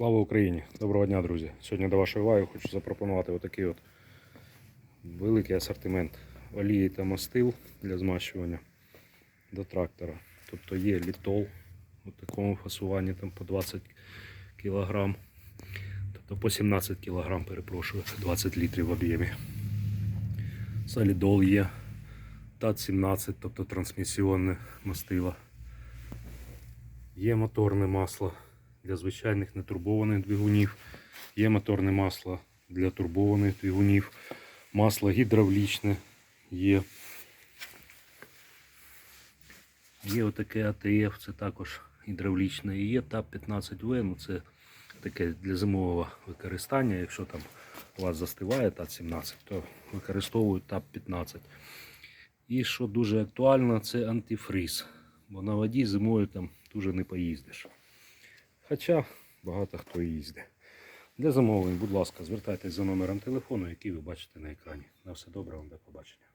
Слава Україні! Доброго дня, друзі! Сьогодні до вашої уваги хочу запропонувати отакий от великий асортимент олії та мастил для змащування до трактора. Тобто є літол у такому фасуванні там по 20 кг, тобто по 17 кг, перепрошую, 20 літрів в об'ємі. Солідол є, ТАТ-17, тобто трансмісіонне мастило. Є моторне масло для звичайних нетурбованих двигунів. Є моторне масло для турбованих двигунів. Масло гідравлічне є. Є отаке АТФ, це також гідравлічне. І є ТАП-15В, ну це таке для зимового використання. Якщо там у вас застиває ТАП-17, то використовують ТАП-15. І що дуже актуально, це антифриз. Бо на воді зимою там дуже не поїздиш. Хоча багато хто їздить. Для замовлень, будь ласка, звертайтесь за номером телефону, який ви бачите на екрані. На все добре, вам до побачення.